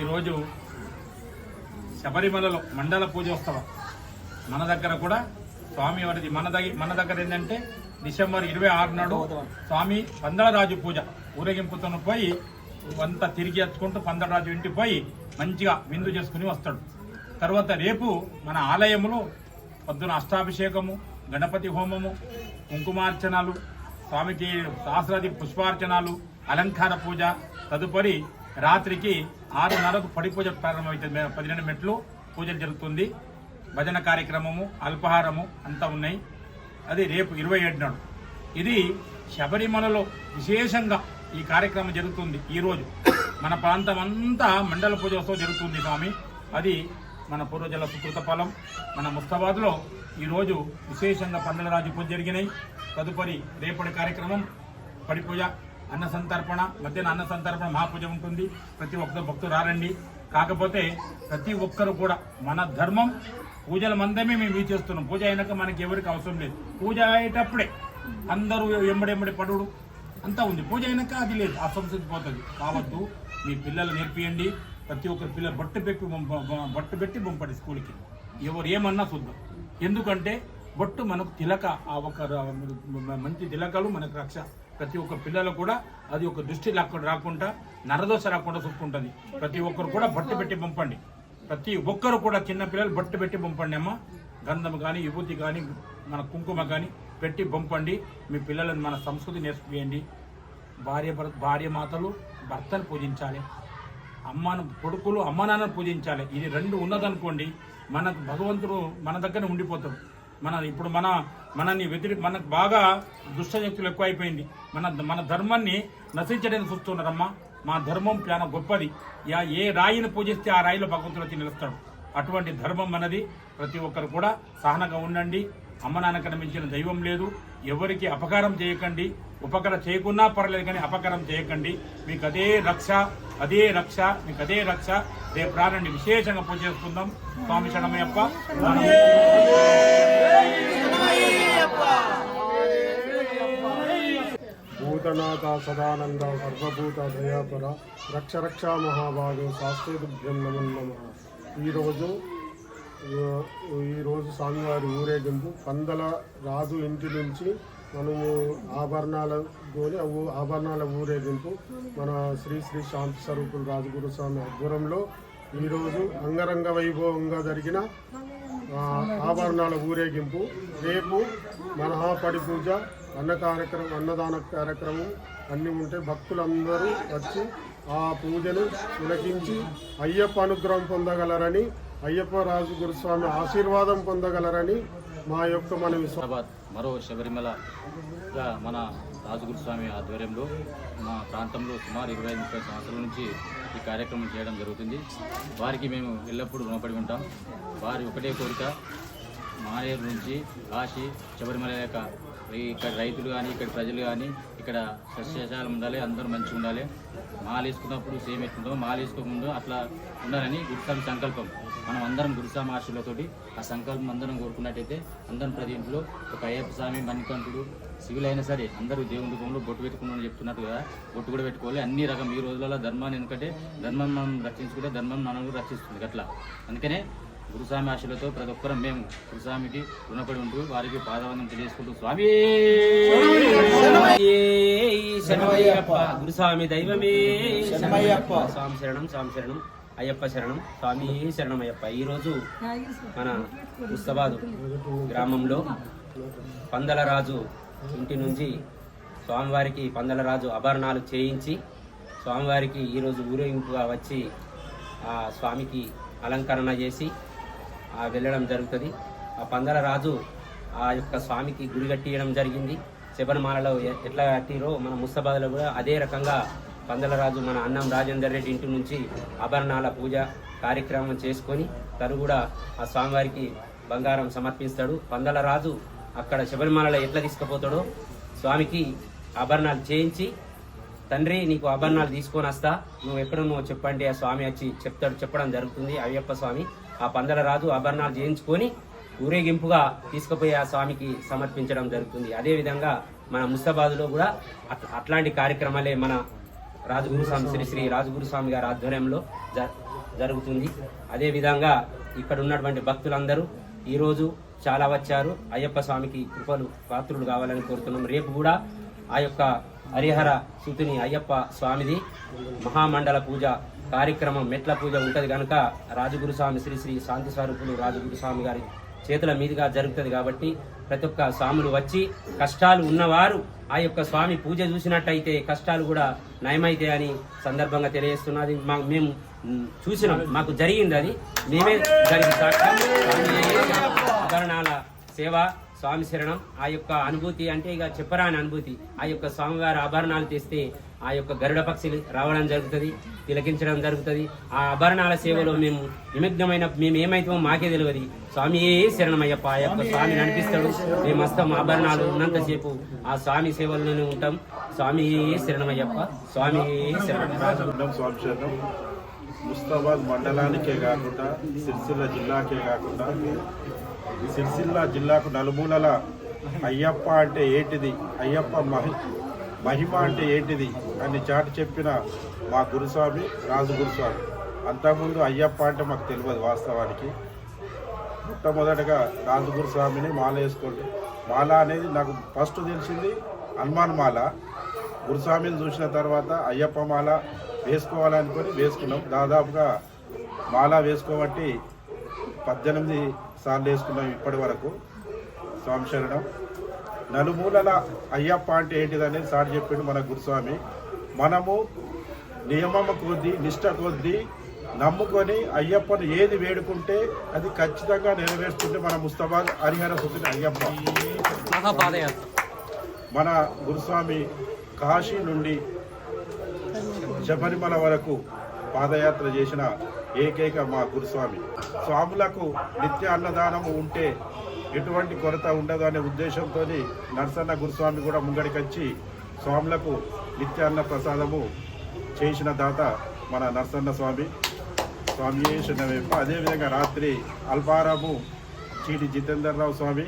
ఈరోజు శబరిమలలో మండల పూజోత్సవం మన దగ్గర కూడా స్వామి వారిది మన దగ్గర మన దగ్గర ఏంటంటే డిసెంబర్ ఇరవై ఆరు నాడు స్వామి పందలరాజు పూజ. ఊరేగింపుతో పోయి అంతా తిరిగి వచ్చుకుంటూ పందలరాజు ఇంటికి పోయి మంచిగా విందు చేసుకుని వస్తాడు. తర్వాత రేపు మన ఆలయములో పొద్దున అష్టాభిషేకము గణపతి హోమము కుంకుమార్చనలు స్వామికి సహస్రాది పుష్పార్చనలు అలంకార పూజ తదుపరి రాత్రికి ఆరున్నరకు పడి పూజ ప్రారంభమవుతుంది పదిహేను మెట్లు పూజ జరుగుతుంది. భజన కార్యక్రమము అల్పాహారము అంతా ఉన్నాయి. అది రేపు ఇరవై ఏడు నాడు. ఇది శబరిమలలో విశేషంగా ఈ కార్యక్రమం జరుగుతుంది ఈరోజు మన ప్రాంతం అంతా మండల పూజోత్సవం జరుగుతుంది స్వామి. అది మన పూర్వజల సుకృత ఫలం మన ముస్తాబాద్లో ఈరోజు విశేషంగా పందలరాజు పూజ జరిగినాయి. తదుపరి రేపటి కార్యక్రమం పడి పూజ అన్న సంతర్పణ మధ్యాహ్నం అన్న సంతర్పణ మహాపూజ ఉంటుంది. ప్రతి ఒక్క భక్తులు రారండి. కాకపోతే ప్రతి ఒక్కరు కూడా మన ధర్మం పూజల మందమే మేము ఇవి చేస్తున్నాం. పూజ అయినాక మనకి ఎవరికి అవసరం లేదు. పూజ అయ్యేటప్పుడే అందరూ ఎంబడెంబడి పడుడు. అంతా ఉంది. పూజ అయినాక అది లేదు. అసంసిద్ధి పోతుంది. కావద్దు. మీ పిల్లలు నేర్పియండి. ప్రతి ఒక్కరి పిల్లలు బట్టు పెట్టి బట్టు పెట్టి పంపండి స్కూల్కి ఎవరు ఏమన్నా చూద్దాం. ఎందుకంటే బొట్టు మనకు తిలక ఆ ఒక మంచి తిలకలు మనకు రక్ష. ప్రతి ఒక్క పిల్లలు కూడా అది ఒక దృష్టి రాకుండా నరదోష రాకుండా చూసుకుంటుంది. ప్రతి ఒక్కరు కూడా బట్టు పెట్టి పంపండి. ప్రతి ఒక్కరు కూడా చిన్న పిల్లలు బట్టు పెట్టి పంపండి అమ్మ. గంధం కానీ విభూతి కానీ మన కుంకుమ కానీ పెట్టి పంపండి. మీ పిల్లలను మన సంస్కృతి నేర్చుకోయండి భార్య భర్త భార్య మాతలు భర్తను పూజించాలి. అమ్మను కొడుకులు అమ్మ నాన్నను పూజించాలి. ఇది రెండు ఉన్నదనుకోండి మనకు భగవంతుడు మన దగ్గర ఉండిపోతాడు. మన ఇప్పుడు మన మనని వ్యతిరేక మనకు బాగా దుష్టశక్తులు ఎక్కువైపోయింది. మన మన ధర్మాన్ని నశించడానికి చూస్తున్నారమ్మా. మా ధర్మం చాలా గొప్పది. యా ఏ రాయిని పూజిస్తే ఆ రాయిలో భగవంతుడు వచ్చి నిలుస్తాడు. అటువంటి ధర్మం మనది. ప్రతి ఒక్కరు కూడా సహనంగా ఉండండి. అమ్మ నాన్నకన్నా మించిన దైవం లేదు. ఎవరికి అపకారం చేయకండి. ఉపకారం చేయకున్నా పర్లేదు కానీ అపకారం చేయకండి. మీకు అదే రక్ష అదే రక్ష మీకు అదే రక్ష. రేపు ప్రాణాన్ని విశేషంగా పూజ చేసుకుందాం. స్వామి శరణమయ్యప్ప. భూతనాథ సదానంద సర్వభూత దయాపర రక్ష రక్షా మహాభాగం శాస్త్రదుభ్యం నమన్ నమ. ఈరోజు ఈరోజు స్వామివారి ఊరేగింపు. పందల రాజు ఇంటి నుంచి మనము ఆభరణాల గోని ఆభరణాల ఊరేగింపు. మన శ్రీ శ్రీ శాంతి స్వరూపులు రాజగురు స్వామి ఆధ్వర్యంలో ఈరోజు అంగరంగ వైభవంగా జరిగిన ఆభరణాల ఊరేగింపు. రేపు మహాపడి పూజ అన్న కార్యక్రమం అన్నదాన కార్యక్రమం అన్నీ ఉంటే భక్తులందరూ వచ్చి ఆ పూజను తిలకించి అయ్యప్ప అనుగ్రహం పొందగలరని అయ్యప్ప రాజు గురుస్వామి ఆశీర్వాదం పొందగలరని మా యొక్క మన విశ్వాసం మరో శబరిమలగా మన రాజగురుస్వామి ఆధ్వర్యంలో మా ప్రాంతంలో సుమారు ఇరవై ఐదు ముప్పై సంవత్సరాల నుంచి ఈ కార్యక్రమం చేయడం జరుగుతుంది. వారికి మేము ఎల్లప్పుడూ రుణపడి ఉంటాం. వారి ఒకటే కోరిక మానేరు నుంచి కాశీ శబరిమల యొక్క ఇక్కడ రైతులు కానీ ఇక్కడ ప్రజలు కానీ ఇక్కడ సస్యశాలం ఉండాలి అందరూ మంచిగా ఉండాలి. మాలు వేసుకున్నప్పుడు సేమ్ ఎట్లుందో మాలేసుకోకముందు అట్లా ఉండాలని గురుస్వామి సంకల్పం. మనం అందరం గురుస్వామి ఆశలతోటి ఆ సంకల్పం అందరం కోరుకున్నట్టయితే అందరం ప్రతి ఇంట్లో ఒక అయ్యప్ప స్వామి మణికంఠుడు సివిల్ సరే అందరూ దేవుని రూపంలో బొట్టు పెట్టుకున్నామని చెప్తున్నట్టు కదా. బొట్టు కూడా పెట్టుకోవాలి. అన్ని రకం ఈ రోజులలో ధర్మాన్ని ఎందుకంటే ధర్మం మనం రక్షించుకుంటే ధర్మం మనల్ని రక్షిస్తుంది. అట్లా. అందుకనే గురుస్వామి ఆశలతో ప్రతి ఒక్కరం మేము గురుస్వామికి రుణపడి ఉంటూ వారికి పాదవందనం తెలియజేసుకుంటూ స్వామి! గురుస్వామి దైవమే! స్వామి శరణం స్వామి శరణం అయ్యప్ప శరణం స్వామి శరణమయ్యప్ప. ఈరోజు మన ముస్తబాదు గ్రామంలో పందలరాజు ఇంటి నుంచి స్వామివారికి పందలరాజు ఆభరణాలు చేయించి స్వామివారికి ఈరోజు ఊరేగింపుగా వచ్చి ఆ స్వామికి అలంకరణ చేసి వెళ్ళడం జరుగుతుంది. ఆ పందల రాజు ఆ యొక్క స్వామికి గుడి కట్టియడం జరిగింది. శబరిమాలలో ఎట్లా కట్టిరో మన ముస్తాబాద్లో కూడా అదే రకంగా పందల రాజు మన అన్నం రాజేందర్ రెడ్డి ఇంటి నుంచి ఆభరణాల పూజ కార్యక్రమం చేసుకొని తను కూడా ఆ స్వామివారికి బంగారం సమర్పిస్తాడు. పందల రాజు అక్కడ శబరిమాలలో ఎట్లా తీసుకుపోతాడో స్వామికి ఆభరణాలు చేయించి తండ్రి నీకు ఆభరణాలు తీసుకొని వస్తా. నువ్వు ఎక్కడ నువ్వు చెప్పండి. ఆ స్వామి వచ్చి చెప్తాడు. చెప్పడం జరుగుతుంది. అయ్యప్ప స్వామి ఆ పందల రాజు ఆభరణాలు చేయించుకొని ఊరేగింపుగా తీసుకుపోయి ఆ స్వామికి సమర్పించడం జరుగుతుంది. అదేవిధంగా మన ముస్తాబాద్లో కూడా అట్- అట్లాంటి కార్యక్రమాలే మన రాజగురు స్వామి శ్రీ శ్రీ రాజగురు స్వామి గారి ఆధ్వర్యంలో జ- జరుగుతుంది. అదేవిధంగా ఇక్కడ ఉన్నటువంటి భక్తులందరూ ఈరోజు చాలా వచ్చారు. అయ్యప్ప స్వామికి కృపలు పాత్రులు కావాలని కోరుతున్నాం. రేపు కూడా ఆ యొక్క హరిహర సుతుని అయ్యప్ప స్వామిది మహామండల పూజ కార్యక్రమం మెట్ల పూజ ఉంటుంది కనుక రాజగురు స్వామి శ్రీ శ్రీ శాంతి స్వరూపులు రాజగురు స్వామి గారి చేతుల మీదుగా జరుగుతుంది కాబట్టి ప్రతి ఒక్క స్వాములు వచ్చి కష్టాలు ఉన్నవారు ఆ యొక్క స్వామి పూజ చూసినట్టయితే కష్టాలు కూడా నయమైతే అని సందర్భంగా తెలియజేస్తున్నది. మా మేము చూసినాం మాకు జరిగింది అది. మేమే జరిగి ఆభరణాల సేవ స్వామి శరణం ఆ యొక్క అనుభూతి అంటే ఇక చెప్పరాని అనుభూతి. ఆ యొక్క స్వామివారి ఆభరణాలు తెస్తే ఆ యొక్క గరుడ పక్షులు రావడం జరుగుతుంది తిలకించడం జరుగుతుంది. ఆ ఆభరణాల సేవలో మేము నిమగ్నమైన మేము ఏమైతామో మాకే తెలియదు. స్వామి శరణమయ్యప్ప ఆ యొక్క స్వామి నడిపిస్తాడు. మేము వస్తాం ఆభరణాలు ఉన్నంతసేపు ఆ స్వామి సేవల్లోనే ఉంటాం. స్వామి శరణమయ్యప్ప స్వామి శరణం స్వామి శరణం. ముస్తాబాద్ మండలానికే కాకుండా సిరిసిల్ల జిల్లాకే కాకుండా సిరిసిల్ల జిల్లాకు నలుమూలల అయ్యప్ప అంటే ఏంటిది? అయ్యప్ప మహి మహిమ అంటే ఏంటిది అని చాటి చెప్పిన మా గురుస్వామి రాజు గురుస్వామి. అంతకుముందు అయ్యప్ప అంటే మాకు తెలియదు వాస్తవానికి. మొట్టమొదటగా రాజు గురుస్వామిని మాల వేసుకోండి. మాల అనేది నాకు ఫస్ట్ తెలిసింది హనుమాన్ మాల. గురుస్వామిని చూసిన తర్వాత అయ్యప్ప మాల వేసుకోవాలనుకొని వేసుకున్నాం. దాదాపుగా మాల వేసుకోబట్టి పద్దెనిమిది సార్లు వేసుకున్నాం ఇప్పటి వరకు. స్వామి శరణం. నలుమూలల అయ్యప్ప అంటే ఏంటిదనేది సార్ చెప్పిండు మన గురుస్వామి. మనము నియమం కొద్దీ నిష్ట కొద్దీ నమ్ముకొని అయ్యప్పను ఏది వేడుకుంటే అది ఖచ్చితంగా నెరవేరుస్తుంటే మన ముస్తాబాద్ హరిహర సుతుని అయ్యప్ప. మన గురుస్వామి కాశీ నుండి శబరిమల వరకు పాదయాత్ర చేసిన ఏకైక మా గురుస్వామి. స్వాములకు నిత్య అన్నదానము ఉంటే ఎటువంటి కొరత ఉండదు అనే ఉద్దేశంతో నరసన్న గురుస్వామి కూడా ముంగడికి వచ్చి స్వాములకు నిత్యాన్న ప్రసాదము చేసిన దాత మన నరసన్న స్వామి. స్వామి శరణమేప అదేవిధంగా రాత్రి అల్పారాము చీటి జితేందర్ రావు స్వామి.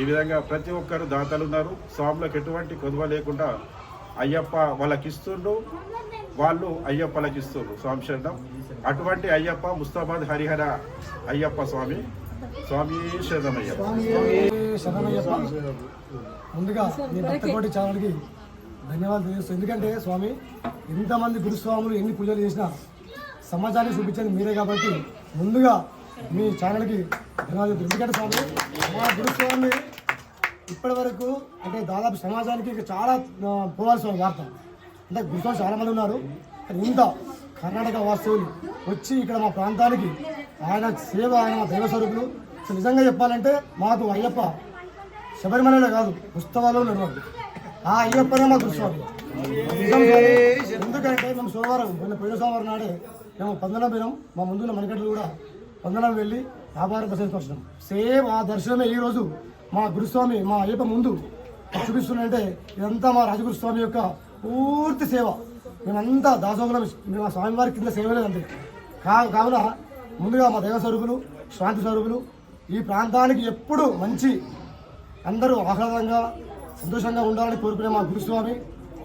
ఈ విధంగా ప్రతి ఒక్కరు దాతలు ఉన్నారు. స్వాములకు ఎటువంటి కొదవ లేకుండా అయ్యప్ప వాళ్ళకి ఇస్తుండ్రు వాళ్ళు అయ్యప్పలకి ఇస్తుండ్రు స్వామి శరణం. అటువంటి అయ్యప్ప ముస్తాబాద్ హరిహర అయ్యప్ప స్వామి. స్వామి శరణయ్యప్ప ముందుగా మీ భక్తకోటి ఛానల్కి ధన్యవాదాలు తెలియజేస్తాను ఎందుకంటే స్వామి ఇంతమంది గురుస్వాములు ఎన్ని పూజలు చేసినా సమాజానికి చూపించేది మీరే కాబట్టి ముందుగా మీ ఛానల్కి ధన్యవాదాలు ఎందుకంటే స్వామి మా గురుస్వామి ఇప్పటి వరకు అంటే దాదాపు సమాజానికి ఇంకా చాలా పోవాల్సిన వార్త. అంటే గురుస్వామి చాలా మంది ఉన్నారు. కానీ ఇంత కర్ణాటక వాస్తవులు వచ్చి ఇక్కడ మా ప్రాంతానికి ఆయన సేవ ఆయన మా దైవ స్వరూపులు. సో నిజంగా చెప్పాలంటే మాకు అయ్యప్ప శబరిమలలో కాదు ఉత్సవాలు నడవదు ఆ అయ్యప్పనే మా గురుస్వామి ఎందుకంటే మేము సోమవారం నిన్న పోయిన సోమవారం నాడే మేము పందనం పోయినాం. మా ముందున్న మణికట్లు కూడా పందనం వెళ్ళి వ్యాపారం దర్శనం సేమ్ ఆ దర్శనమే ఈ రోజు మా గురుస్వామి మా అయ్యప్ప ముందు చూపిస్తుందంటే ఇదంతా మా రాజగురుస్వామి యొక్క పూర్తి సేవ. మేమంతా దాసోగులం మేము ఆ స్వామివారి కింద సేవ లేదంటే కావున ముందుగా మా దైవ స్వరూపులు శాంతి స్వరూపులు ఈ ప్రాంతానికి ఎప్పుడు మంచి అందరూ ఆహ్లాదంగా సంతోషంగా ఉండాలని కోరుకునే మా గురుస్వామి.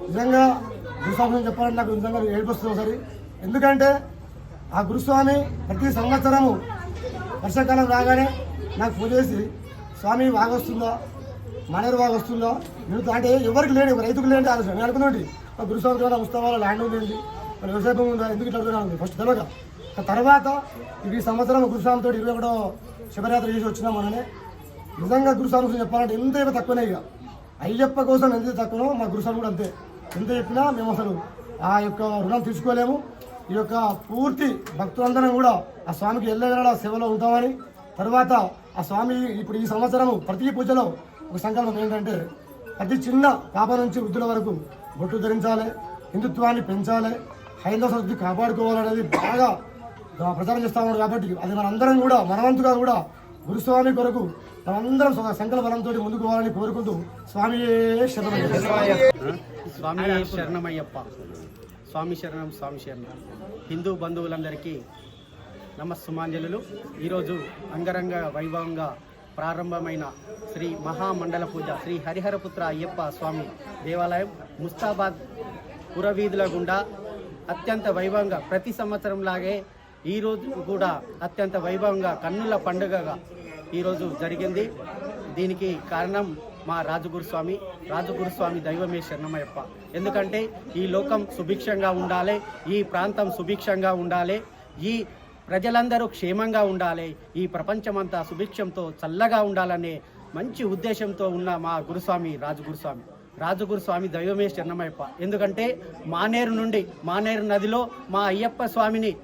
నిజంగా గురుస్వామి చెప్పాలంటే నాకు నిజంగా ఏడిపోస్తుంది ఒకసారి. ఎందుకంటే ఆ గురుస్వామి ప్రతి సంవత్సరము వర్షాకాలం రాగానే నాకు ఫోన్ చేసి స్వామి వాగొస్తుందా మనరు వాగొస్తుందా నేను అంటే ఎవరికి లేని రైతుకు లేని ఆలోచన. నేను అనుకున్నాండి గురుస్వామి ద్వారా ఉత్సవాల ల్యాండ్ ఉందండి మరి వ్యవసాయ భూమి ఉందా? ఎందుకు ఇట్లా ఫస్ట్ తెలియక తర్వాత ఈ సంవత్సరం గురుస్వామితో ఇరవై ఒకటో శివరాత్రి చేసి వచ్చినాం మననే నిజంగా గురుస్వామి గురించి చెప్పాలంటే ఎంత అయితే తక్కువనే ఇక. అయ్యప్ప కోసం ఎంత తక్కువనో మా గురుస్వామి కూడా అంతే. ఎంత చెప్పినా మేము అసలు ఆ యొక్క రుణం తీసుకోలేము. ఈ యొక్క పూర్తి భక్తులందరం కూడా ఆ స్వామికి వెళ్ళగల సేవలో ఉంటామని తర్వాత ఆ స్వామి ఇప్పుడు ఈ సంవత్సరము ప్రతి పూజలో ఒక సంకల్పం ఏంటంటే ప్రతి చిన్న పాప నుంచి వృద్ధుల వరకు బొట్టు ధరించాలి హిందుత్వాన్ని పెంచాలి హైందవ సంస్కృతి కాపాడుకోవాలనేది బాగా ప్రచారం చేస్తూ ఉన్నారు కాబట్టి అది మనందరం కూడా మనవంతుగా కూడా గురుస్వామి కొరకు మనందరం స- సంకల్ప బలంతో ముందుకు పోవాలని కోరుకుంటూ స్వామి స్వామి శరణమయ్యప్ప. స్వామి శరణం స్వామి శరణం. హిందూ బంధువులందరికీ నమస్సుమాంజలు ఈరోజు అంగరంగ వైభవంగా ప్రారంభమైన శ్రీ మహామండల పూజ శ్రీ హరిహరపుత్ర అయ్యప్ప స్వామి దేవాలయం ముస్తాబాద్ పురవీధుల గుండా అత్యంత వైభవంగా ప్రతి సంవత్సరం లాగే ఈ రోజు కూడా అత్యంత వైభవంగా కన్నుల పండుగగా ఈరోజు జరిగింది. దీనికి కారణం మా రాజగురుస్వామి. రాజగురుస్వామి దైవమే శరణమయ్యప్ప. ఎందుకంటే ఈ లోకం సుభిక్షంగా ఉండాలి ఈ ప్రాంతం సుభిక్షంగా ఉండాలి ఈ ప్రజలందరూ క్షేమంగా ఉండాలి ఈ ప్రపంచమంతా సుభిక్షంతో చల్లగా ఉండాలనే మంచి ఉద్దేశంతో ఉన్న మా గురుస్వామి రాజగురుస్వామి. రాజగురుస్వామి దైవమే శరణమయ్యప్ప. ఎందుకంటే మానేరు నుండి మానేరు నదిలో మా అయ్యప్ప స్వామిని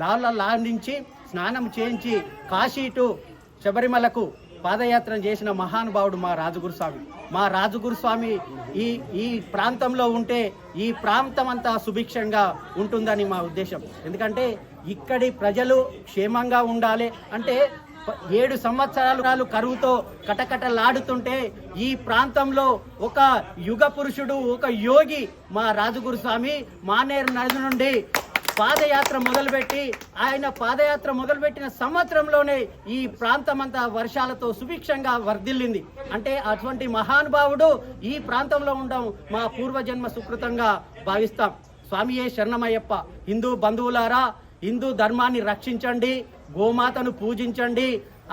లాల లాండించి స్నానం చేయించి కాశీ టు శబరిమలకు పాదయాత్ర చేసిన మహానుభావుడు మా రాజగురుస్వామి. మా రాజగురుస్వామి ఈ ఈ ప్రాంతంలో ఉంటే ఈ ప్రాంతం అంతా సుభిక్షంగా ఉంటుందని మా ఉద్దేశం. ఎందుకంటే ఇక్కడి ప్రజలు క్షేమంగా ఉండాలి. అంటే ఏడు సంవత్సరాలు కరువుతో కటకటలాడుతుంటే ఈ ప్రాంతంలో ఒక యుగ పురుషుడు ఒక యోగి మా రాజగురుస్వామి మానేరు నది నుండి పాదయాత్ర మొదలుపెట్టి ఆయన పాదయాత్ర మొదలుపెట్టిన సంవత్సరంలోనే ఈ ప్రాంతమంతా వర్షాలతో సుభిక్షంగా వర్ధిల్లింది. అంటే అటువంటి మహానుభావుడు ఈ ప్రాంతంలో ఉండడం మా పూర్వజన్మ సుకృతంగా భావిస్తాం. స్వామియే శరణమయ్యప్ప హిందూ బంధువులారా హిందూ ధర్మాన్ని రక్షించండి గోమాతను పూజించండి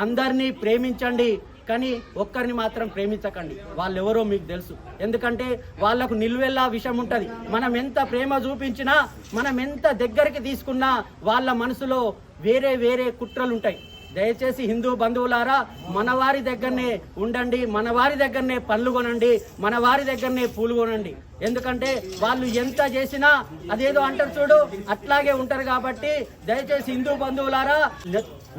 అందరినీ ప్రేమించండి కానీ ఒక్కరిని మాత్రం ప్రేమించకండి. వాళ్ళెవరో మీకు తెలుసు. ఎందుకంటే వాళ్ళకు నిలువెల్లా విషం ఉంటుంది. మనం ఎంత ప్రేమ చూపించినా మనం ఎంత దగ్గరికి తీసుకున్నా వాళ్ళ మనసులో వేరే వేరే కుట్రలు ఉంటాయి దయచేసి హిందూ బంధువులారా మనవారి దగ్గరనే ఉండండి మన వారి దగ్గరనే పనులు కొనండి మన వారి దగ్గరనే పూలు కొనండి. ఎందుకంటే వాళ్ళు ఎంత చేసినా అదేదో అంటారు చూడు అట్లాగే ఉంటారు కాబట్టి దయచేసి హిందూ బంధువులారా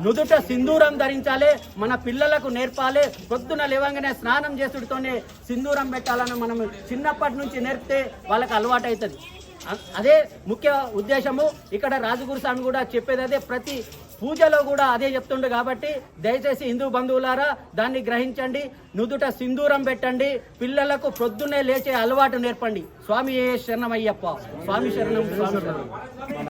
నుదుట సింధూరం ధరించాలి మన పిల్లలకు నేర్పాలి పొద్దున లేవంగానే స్నానం చేసుడితోనే సింధూరం పెట్టాలని మనం చిన్నప్పటి నుంచి నేర్పితే వాళ్ళకి అలవాటు అవుతుంది అదే ముఖ్య ఉద్దేశము. ఇక్కడ రాజగురు స్వామి కూడా చెప్పేది అదే ప్రతి పూజలో కూడా అదే చెప్తుండు కాబట్టి దయచేసి హిందూ బంధువులారా దాన్ని గ్రహించండి. నుదుట సింధూరం పెట్టండి. పిల్లలకు పొద్దున్నే లేచే అలవాటు నేర్పండి. స్వామి శరణం శరణమయ్యప్ప? స్వామి శరణం స్వామి శరణం.